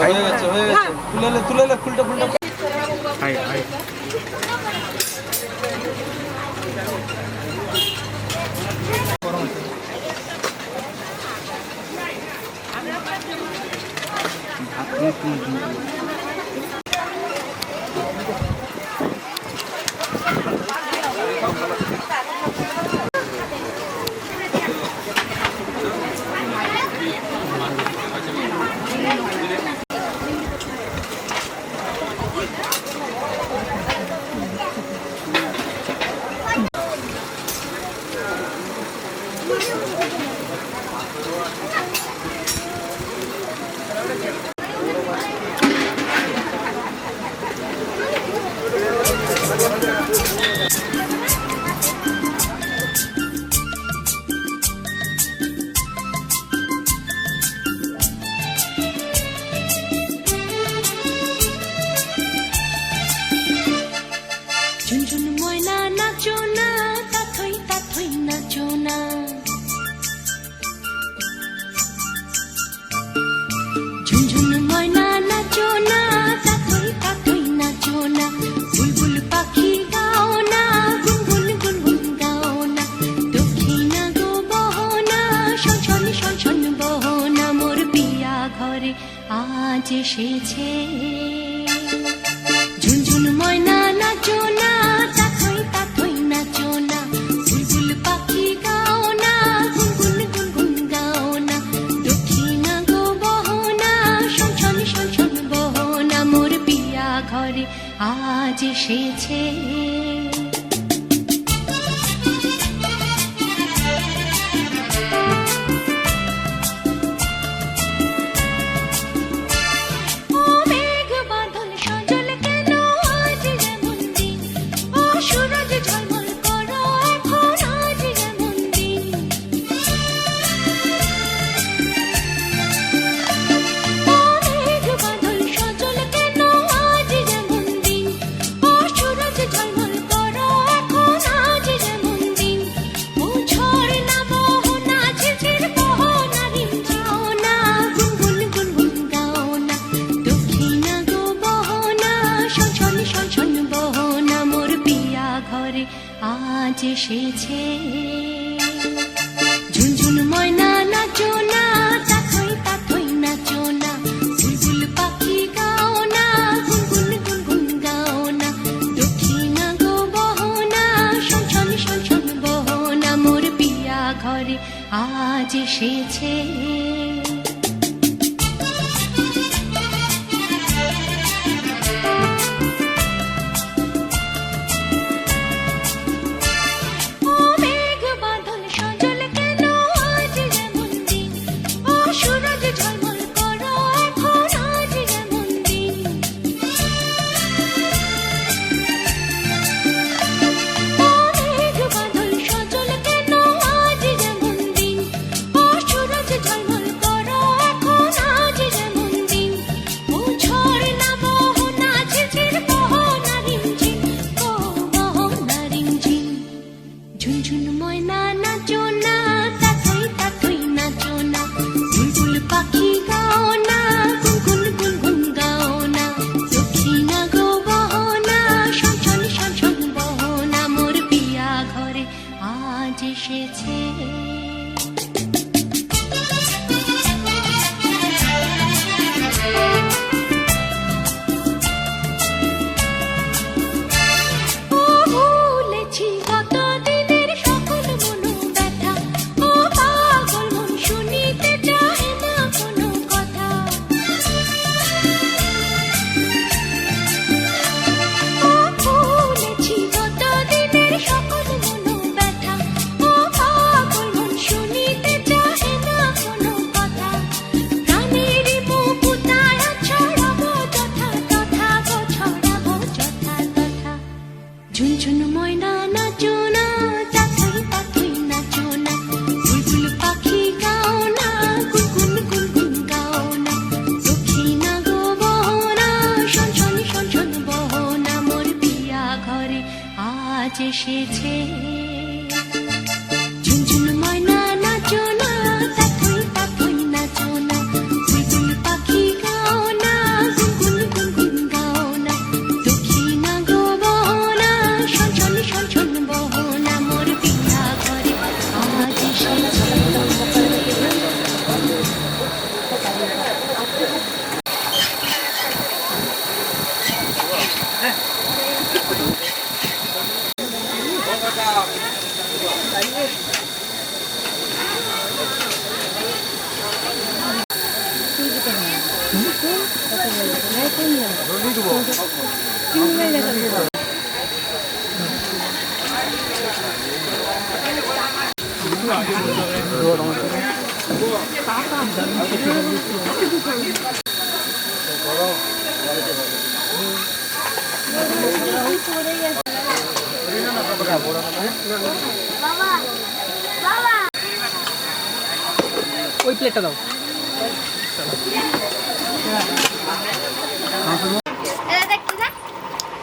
হয়ে গেছে হয়ে গেছে। তুলেলে তুলেলে ফুলটা ফুলটা। Hi hi. ভাত Thank you. 世界。সেছে এসেছে ঝুনঝুন ময়না নাচো না তাথই তাথই নাচো না। বুলবুল পাখি গাও না, গুনগুন গুনগুন গাও না। গো বহনা সঞ্চল সঞ্চল বহনা। মোর পিয়া ঘরে আজ এসেছে। ওই প্লেটটা দাও।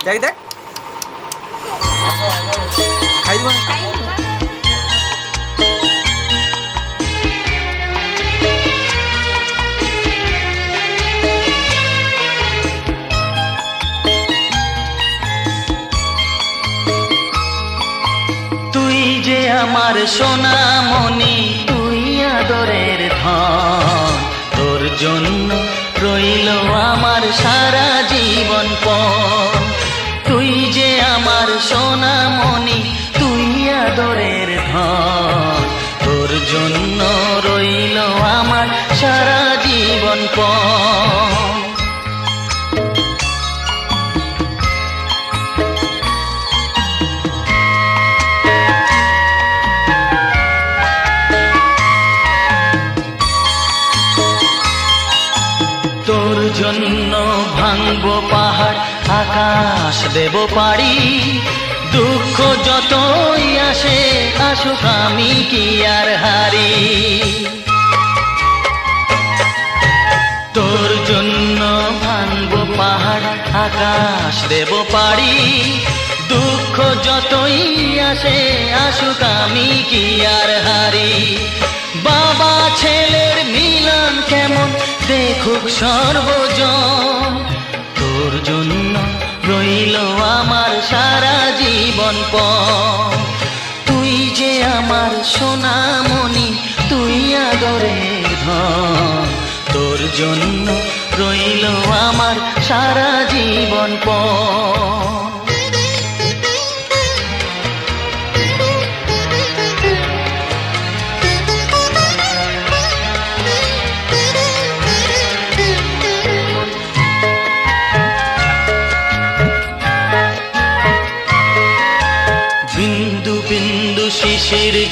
দেখ দেখ? খাই দিব। সোনা দেব পারি। দুঃখ যতই আসে, আসুক আমি কি আর হারি। তোর জন্য ভাঙব পাহাড়, আকাশ দেব পারি। দুঃখ যতই আসে, আসুক আমি কি আর হারি। বাবা ছেলের মিলন কেমন, দেখুক সর্বজন। জীবন পথ। তুই যে আমার সোনামণি, তুই আদরে ধন। তোর জন্য রইল আমার সারা জীবন পথ। শির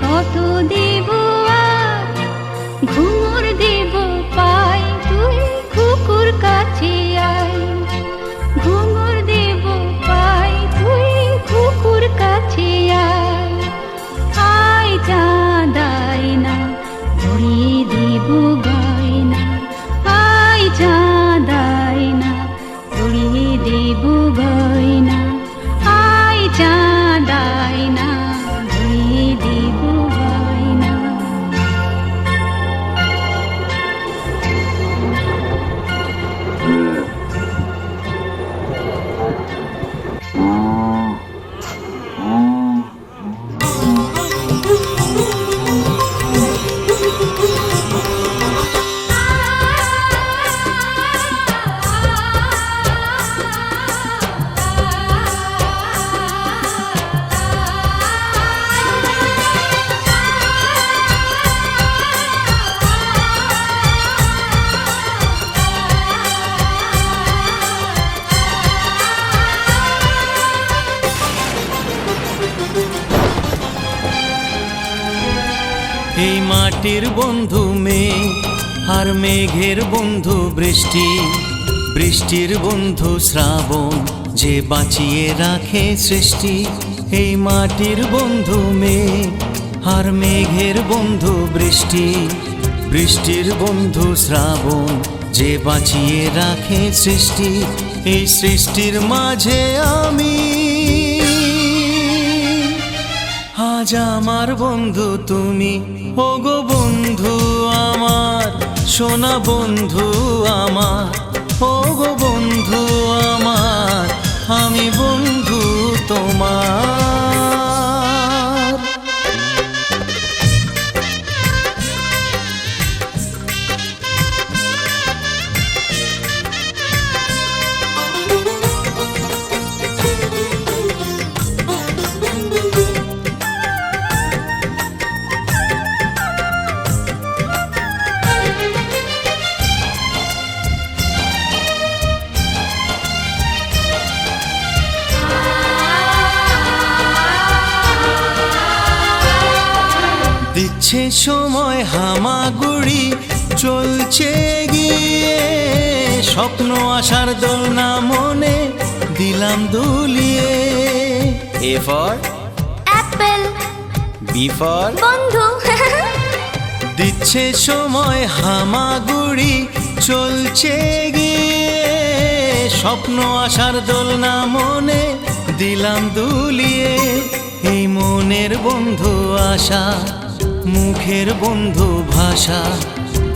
কত দেব ঘুম এই মাটির বন্ধু মেঘ আর মেঘের বন্ধু বৃষ্টি। বৃষ্টির বন্ধু শ্রাবণ, যে বাঁচিয়ে রাখে সৃষ্টি। এই মাটির বন্ধু মেঘ আর মেঘের বন্ধু বৃষ্টি। বৃষ্টির বন্ধু শ্রাবণ, যে বাঁচিয়ে রাখে সৃষ্টি। এই সৃষ্টির মাঝে আমি আজ আমার বন্ধু তুমি। ওগো বন্ধু আমার সোনা বন্ধু দিচ্ছে সময় হামাগুড়ি চলছে গিয়ে। স্বপ্ন আসার দোলনা মনে দিলাম দুলিয়ে। A for apple B for বন্ধু। দিচ্ছে সময় হামাগুড়ি চলছে গিয়ে। স্বপ্ন আসার দোলনা মনে দিলাম দুলিয়ে। এই মনের বন্ধু আশা। মুখের বন্ধু ভাষা,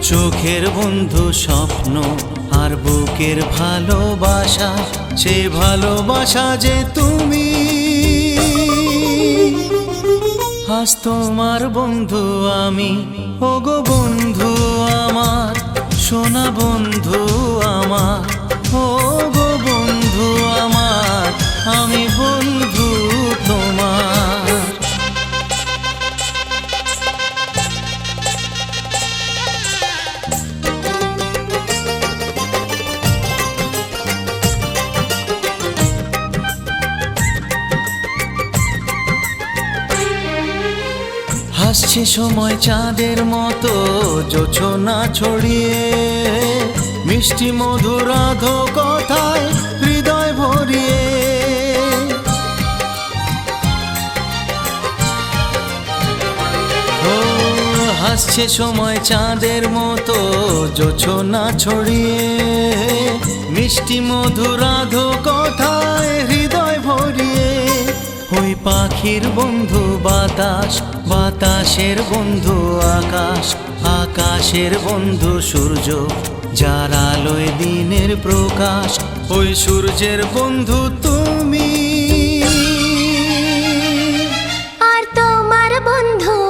চোখের বন্ধু স্বপ্ন আর বুকের ভালোবাসা। সে ভালোবাসা যে তুমি, আজ তোমার বন্ধু আমি। ওগো বন্ধু আমার, সোনা বন্ধু আমার। ওগো বন্ধু আমার, আমি বন্ধু তোমার। হাসছে সময় চাঁদের মতো, জোছনা ছড়িয়ে। মিষ্টি মধুরাধ কথায় হৃদয় ভরিয়ে। হাসছে সময় চাঁদের মতো, জোছনা ছড়িয়ে। মিষ্টি মধুরাধ কথায় হৃদয় ভরিয়ে। পাখির বন্ধু বাতাস, বাতাসের বন্ধু আকাশ, আকাশের বন্ধু সূর্য। যার আলোয় দিনের প্রকাশ, ওই সূর্যের বন্ধু তুমি। আর তোমার বন্ধু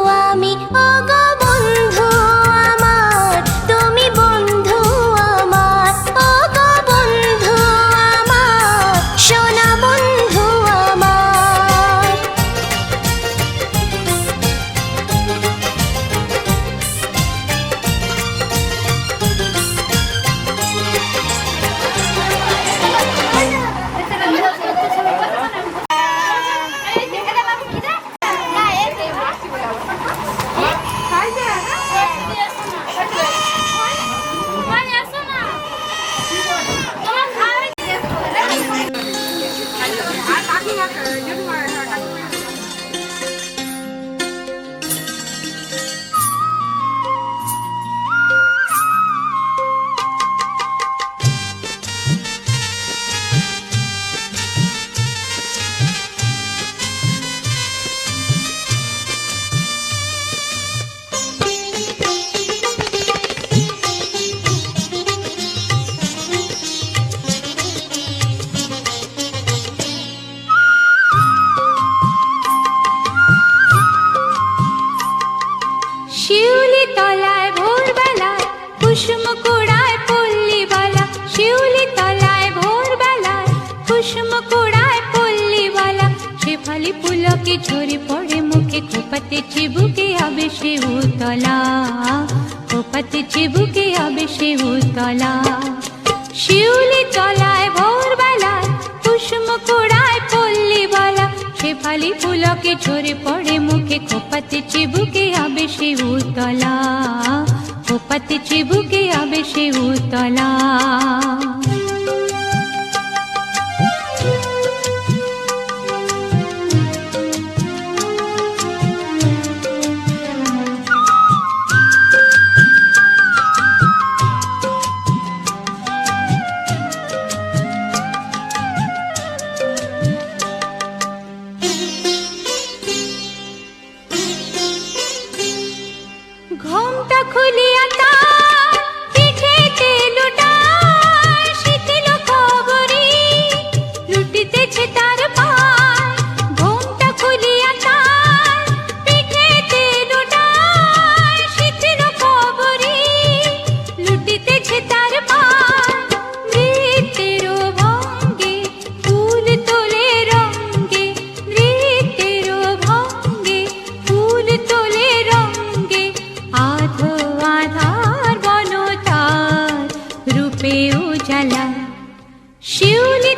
শেফালি পুলকে ঝরে পড়ে মুখে, খোপাতে চিবুকে আবে সে উতলা। খোপাতে চিবুকে আবে সে উতলা। ঘোমটা খুলিয়া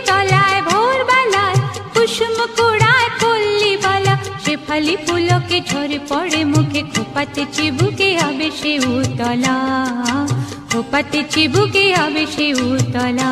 তলায় ভোরবেলায় কুসুম কুড়ায় পল্লী বালা। শেফালি ফুলকে ঝরে পড়ে মুখে, খোপাতে চিবুকে হবে সে উতলা। খোপাতে চিবুকে হবে সে উতলা।